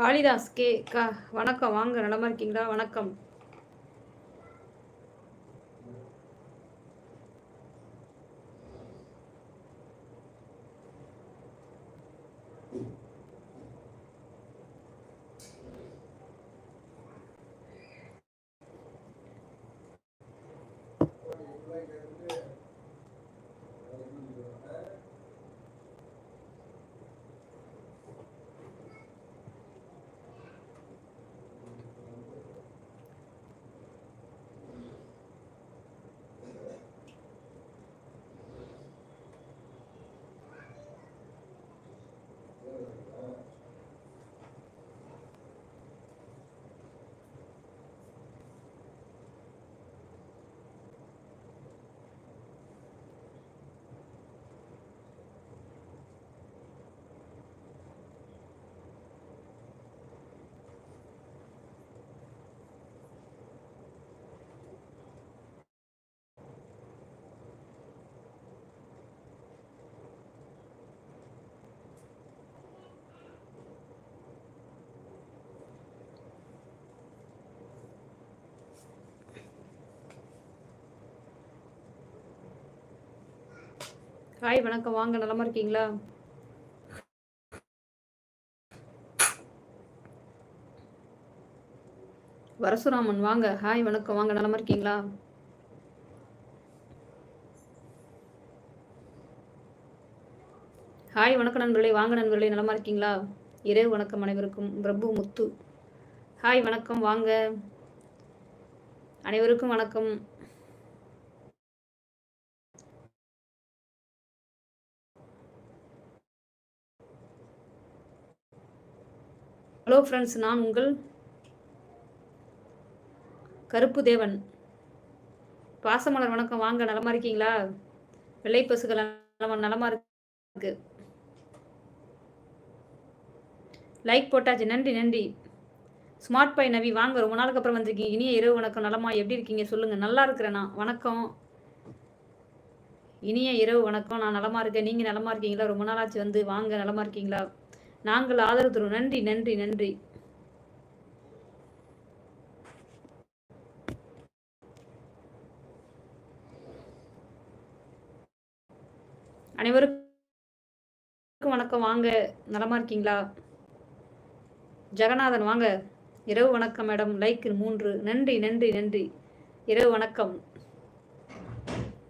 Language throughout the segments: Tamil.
காளிதாஸ் கே க வணக்கம். வாங்க நலமா இருக்கீங்களா? வணக்கம். ஹாய் வணக்கம். வாங்க நலமா இருக்கீங்களா? வரசுராமன் வாங்க. ஹாய் வணக்கம். வாங்க நலமா இருக்கீங்களா? ஹாய் வணக்கம் நண்பர்களே. வாங்க நண்பர்களே. நலமா இருக்கீங்களா? இரவு வணக்கம் அனைவருக்கும். பிரபு முத்து. ஹாய் வணக்கம். வாங்க. அனைவருக்கும் வணக்கம். ஹலோ ஃப்ரெண்ட்ஸ் நான் உங்கள் கருப்பு தேவன். பாசமலர் வணக்கம். வாங்க நலமா இருக்கீங்களா? வெள்ளை பசுகள் நலமா நலமா இருக்கு. லைக் போட்டாச்சு. நன்றி நன்றி. ஸ்மார்ட் பை நவி வாங்க ரொம்ப நாளுக்கு அப்புறம் வந்திருக்கீங்க. இனிய இரவு வணக்கம். நலமா எப்படி இருக்கீங்க? சொல்லுங்க. நல்லா இருக்கிறேன் நான். வணக்கம். இனிய இரவு வணக்கம். நான் நலமா இருக்கேன். நீங்க நலமா இருக்கீங்களா? ரொம்ப நாளாச்சு வந்து. வாங்க நலமா இருக்கீங்களா? நாங்கள் ஆதரவு தரும் நன்றி நன்றி நன்றி. அனைவருக்கும் வணக்கம். வாங்க நலமா இருக்கீங்களா? ஜெகநாதன் வாங்க. இரவு வணக்கம் மேடம். லைக் மூன்று. நன்றி நன்றி நன்றி. இரவு வணக்கம்.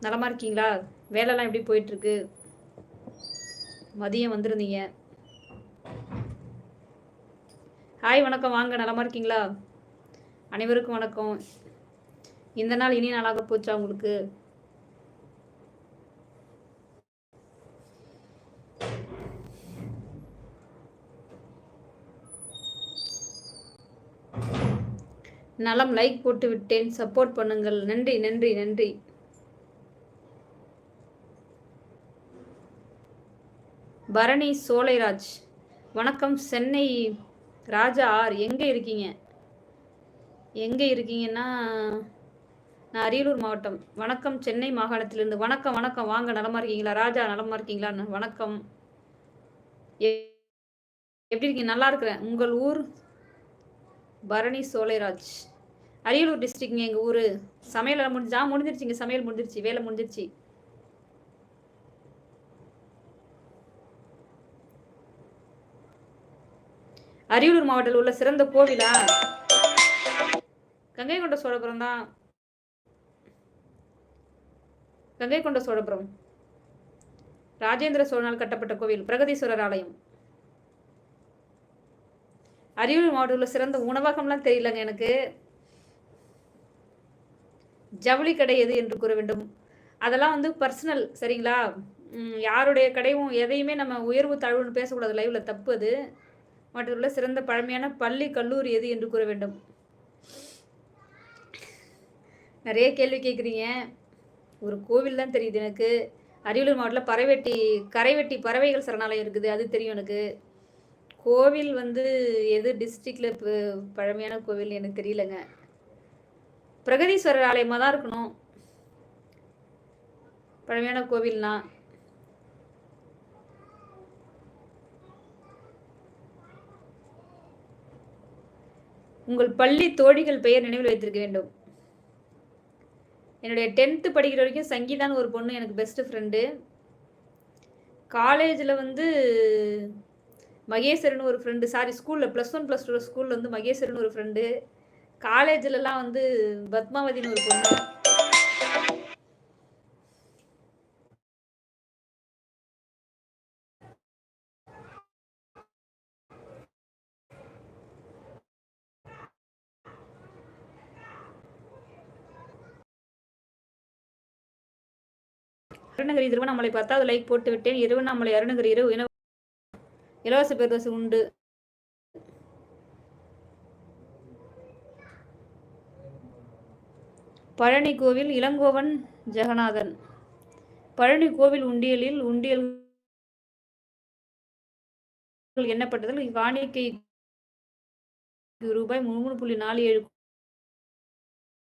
நலமா இருக்கீங்களா? வேலைலாம் எப்படி போயிட்டு இருக்கு? மதியம் வந்திருந்தீங்க. ஹாய் வணக்கம். வாங்க நலமாக இருக்கீங்களா? அனைவருக்கும் வணக்கம். இந்த நாள் இனி நாளாக போச்சா உங்களுக்கு? நலம் லைக் போட்டு விட்டேன். சப்போர்ட் பண்ணுங்கள். நன்றி நன்றி நன்றி. பரணி சோலைராஜ். வணக்கம். சென்னை ராஜா ஆர் எங்கே இருக்கீங்க? எங்கே இருக்கீங்கன்னா? நான் அரியலூர் மாவட்டம். வணக்கம் சென்னை மாகாணத்திலிருந்து. வணக்கம் வணக்கம். வாங்க நலமா இருக்கீங்களா? ராஜா நலமா இருக்கீங்களா வணக்கம். எப்படி இருக்கீங்க? நல்லா இருக்கிறேன். உங்கள் ஊர்? பரணி சோலைராஜ். அரியலூர் டிஸ்ட்ரிக்ங்க எங்கள் ஊர். சமையல் முடிஞ்சா முடிஞ்சிருச்சுங்க. சமையல் முடிஞ்சிருச்சு. வேலை முடிஞ்சிருச்சு. அரியலூர் மாவட்டத்தில் உள்ள சிறந்த கோவிலா? கங்கை கொண்ட சோழபுரம் தான். கங்கை கொண்ட சோழபுரம். ராஜேந்திர சோழனால் கட்டப்பட்ட கோவில் பிரகதீஸ்வரர் ஆலயம். அரியலூர் மாவட்டத்தில் உள்ள சிறந்த உணவகம்லாம் தெரியலங்க எனக்கு. ஜவுளி கடை எது என்று கூற வேண்டும். அதெல்லாம் வந்து பர்சனல் சரிங்களா? யாருடைய கடையும் எதையுமே நம்ம உயர்வு தாழ்வுன்னு பேசக்கூடாது. லைவில் தப்பு அது. மற்றவர்கள சிறந்த பழமையான பள்ளி கல்லூரி எது என்று கூற வேண்டும்? நிறைய கேள்வி கேட்குறீங்க. ஒரு கோவில் தான் தெரியுது எனக்கு. அரியலூர் மாவட்டத்தில் பறவைட்டி கரைவெட்டி பறவைகள் சரணாலயம் இருக்குது அது தெரியும் எனக்கு. கோவில் வந்து எது டிஸ்ட்ரிக்டில் இப்போ பழமையான கோவில் எனக்கு தெரியலங்க. பிரகதீஸ்வரர் ஆலயமாக தான் இருக்கணும். பழமையான கோவில்னா உங்கள் பள்ளி தோழிகள் பெயர் நினைவில் வைத்திருக்க வேண்டும். என்னுடைய டென்த்து படிக்கிற வரைக்கும் சங்கீதான்னு ஒரு பொண்ணு எனக்கு பெஸ்ட்டு ஃப்ரெண்டு காலேஜில் வந்து மகேஸ்வரன் ஒரு ஃப்ரெண்டு சாரி ஸ்கூலில் ப்ளஸ் ஒன் ப்ளஸ் டூ ஸ்கூலில் வந்து மகேஸ்வரன் ஒரு ஃப்ரெண்டு காலேஜிலலாம் வந்து பத்மாவதினு ஒரு பொண்ணு. அருணகிரி திருவண்ணாமலை பத்தாவது லைக் போட்டு விட்டேன். திருவண்ணாமலை அருணகிரி இரவு இலவச பேருவசு உண்டு. பழனி கோவில் இளங்கோவன் ஜெகநாதன். பழனி கோவில் உண்டியலில் உண்டியல் எண்ணப்பட்டதில் காணிக்கை ரூபாய் மூணு புள்ளி நாலு ஏழு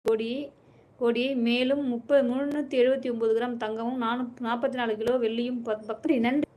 கோடி கோடி மேலும் முப்பது முந்நூற்றி எழுபத்தி ஒம்பது கிராம் தங்கமும் நானூ நாற்பத்தி நாலு கிலோ வெள்ளியும் பக்ரி நன்றி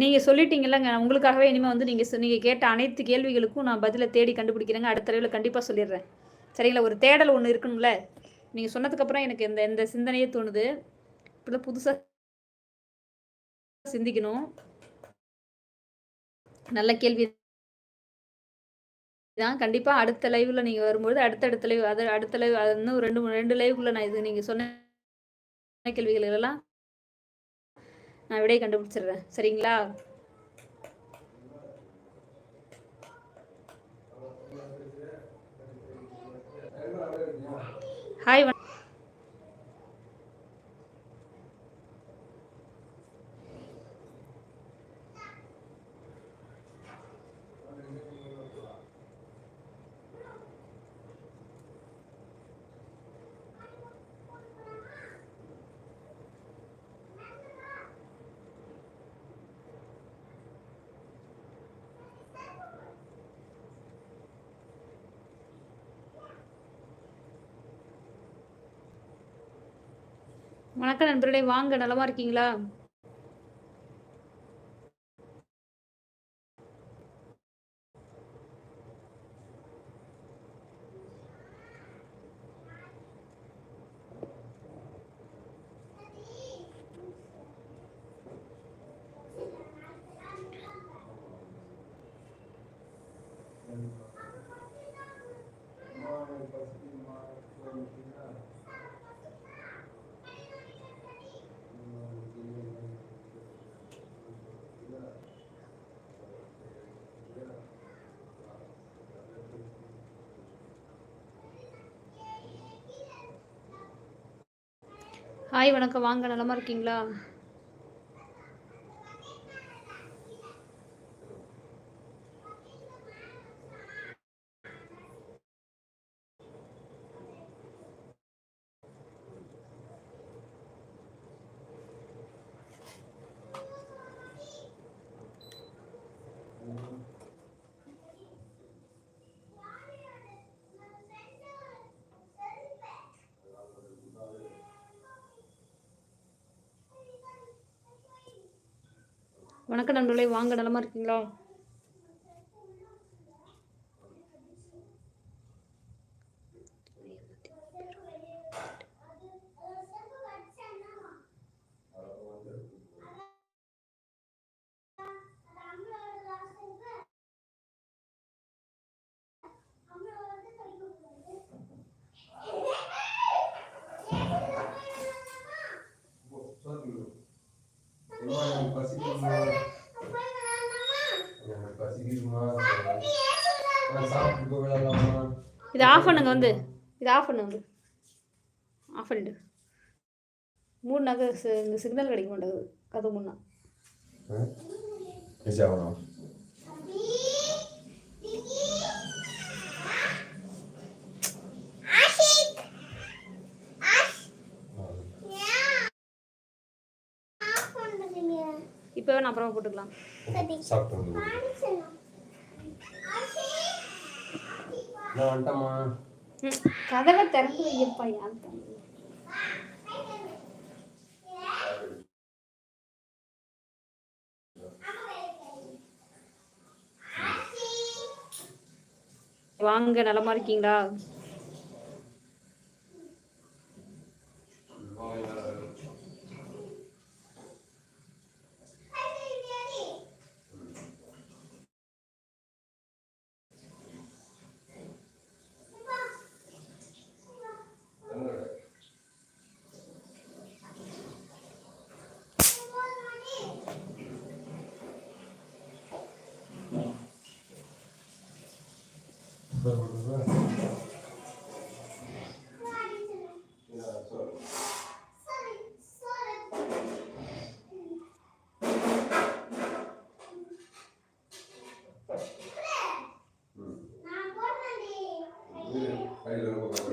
நீங்கள் சொல்லிட்டீங்கல்லங்க உங்களுக்காகவே இனிமேல் வந்து நீங்கள் நீங்கள் கேட்ட அனைத்து கேள்விகளுக்கும் நான் பதிலை தேடி கண்டுபிடிக்கிறேங்க. அடுத்த தடவையில் கண்டிப்பாக சொல்லிடுறேன். சரிங்களா? ஒரு தேடல் ஒன்று இருக்கணும்ல? நீங்கள் சொன்னதுக்கப்புறம் எனக்கு இந்த இந்த சிந்தனையே தோணுது. இப்படி புதுசாக சிந்திக்கணும். நல்ல கேள்வி தான். கண்டிப்பாக அடுத்த லைவில் நீங்கள் வரும்போது அடுத்தடுத்த லைவ் அது அடுத்த லைவ் அது இன்னும் ரெண்டு ரெண்டு லைவுக்குள்ளே நான் இது நீங்கள் சொன்ன கேள்விகள் எல்லாம் நான் விடையை கண்டுபிடிச்சிடுறேன். சரிங்களா? ஹாய் வணக்கம் நண்பர்களே. வாங்க நலமா இருக்கீங்களா? ஹாய் வணக்கம். வாங்க நலமா இருக்கீங்களா? வணக்கம் நண்பர்களே வாங்க நலமா இருக்கீங்களா அம்மா, எனக்கு பசிக்குதும்மா. எனக்கு பசிக்குதும்மா. நான் சாப்பிட்டு போய் விளையாடலாமா? இது ஆஃப் பண்ணுங்க வந்து. இது ஆஃப் பண்ணுங்க வந்து. ஆஃப் பண்ணிட்டு மூணுனாக்க இந்த சிக்னல் கிடைக்க மாட்டேங்குது கதை முன்னா ஆ? நிஜாவா? இப்போ நான் அப்புறமா போட்டுக்கலாம். சாப்பிட்டு வந்து நான் கதவை திறந்து வையப்பா யார்? வாங்க நலமா இருக்கீங்களா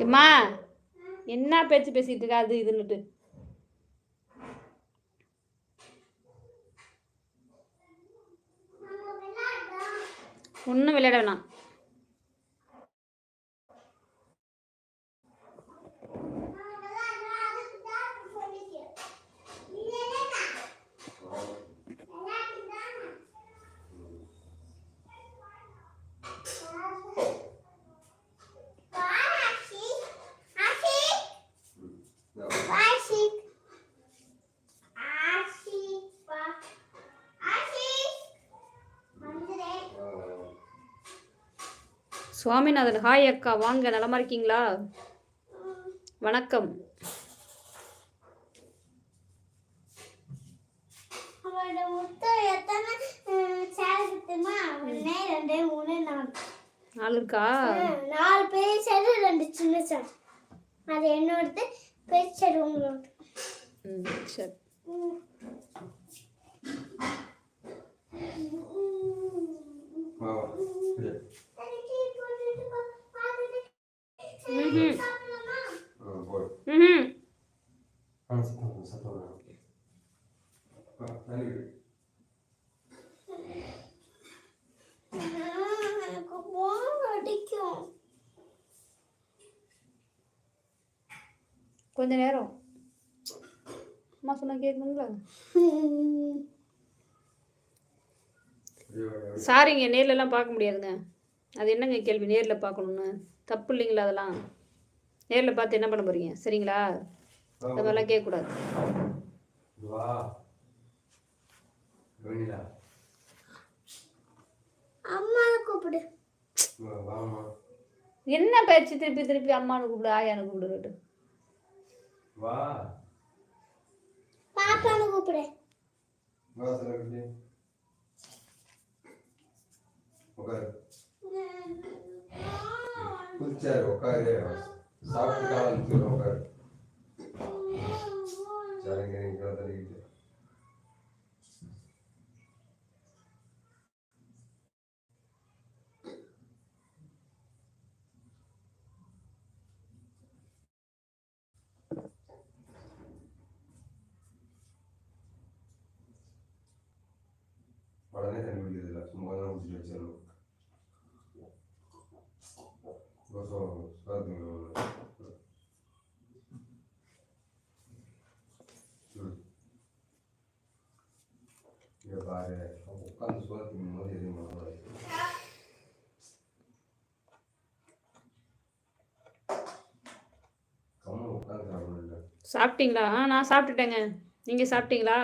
அம்மா என்ன பேச்சு பேசிட்டு இருக்கா? அது இதுன்னுட்டு. சுவாமிநாதன் ஹாய் அக்கா வாங்க நலமா இருக்கீங்களா? வணக்கம். மூணு நாலு. பெரிய சேரு ரெண்டு சின்ன சேர் அது என்னோடது பெரிய சேர். உங்களோட சரி. கொஞ்ச நேரம். அம்மா சொன்னா ஐயோ. சாரிங்க நேர்லலாம் பார்க்க முடியாதுங்க. அது என்னங்க கேள்வி? நேரில் பார்க்கணுன்னு தப்பு இல்லைங்களா அதெல்லாம் நேரில் பார்த்து என்ன பண்ண போறீங்க சரிங்களா வா, அது மாதிரிலாம் கேட்கக்கூடாது வா. வெண்ணிலா. அம்மா கூப்பிடு. என்ன பேச்சு திருப்பி திருப்பி அம்மானு கூப்பிடு ஆயானு வா. கூப்பிடு வா, செல்லக்குட்டி. உட்காரு. குதிச்சாரு, உட்காரு. சாப்பிட்டு காலை அமுத்திடுறேன், உட்காரு. சரிங்க, நீங்க கீழே தள்ளிக்கிட்டு. உடனே தண்ணி குடிக்கிறது இல்லை சும்மா தான் குடிச்சு வச்சிடணும் கோசம் இங்கே பாரு உட்காந்து போது எதுவும் சாப்பிட்டீங்களா? ஆ நான் சாப்பிட்டுட்டேங்க. நீங்கள் சாப்பிட்டீங்களா?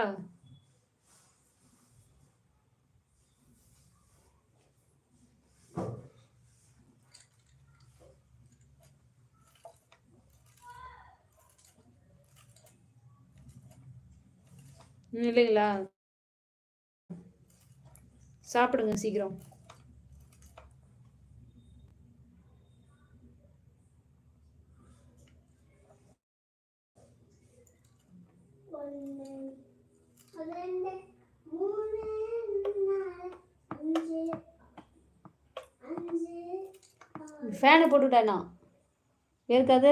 ம், இல்லைங்களா? சாப்பிடுங்க சீக்கிரம். ஃபேனை போட்டுவிட்டேண்ணா இருக்காது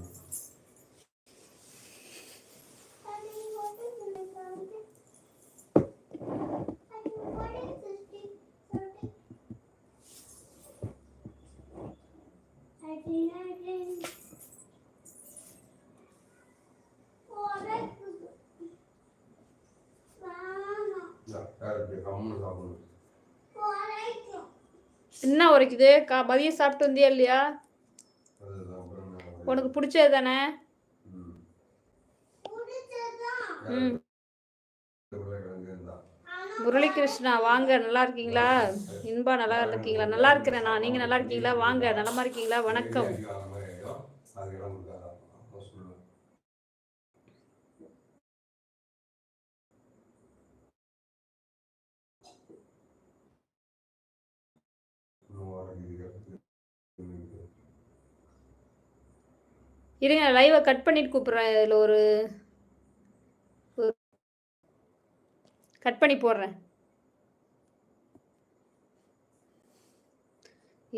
உரைக்குது கா மதியம் சாப்பிட்டு வந்தியா இல்லையா? உனக்கு பிடிச்சது தானே ம். முரளிகிருஷ்ணா வாங்க. நல்லா இருக்கீங்களா? இன்பா நல்லா இருக்கீங்களா? நல்லா இருக்கிறேன் நான். நீங்கள் நல்லா இருக்கீங்களா? வாங்க. நலமா இருக்கீங்களா? வணக்கம். இருங்க லைவை கட் பண்ணிட்டு கூப்பிட்றேன். இதில் ஒரு கட் பண்ணி போடுறேன்.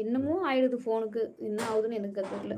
இன்னமும் ஆயிடுது ஃபோனுக்கு என்ன ஆகுதுன்னு எனக்கு தெரியல.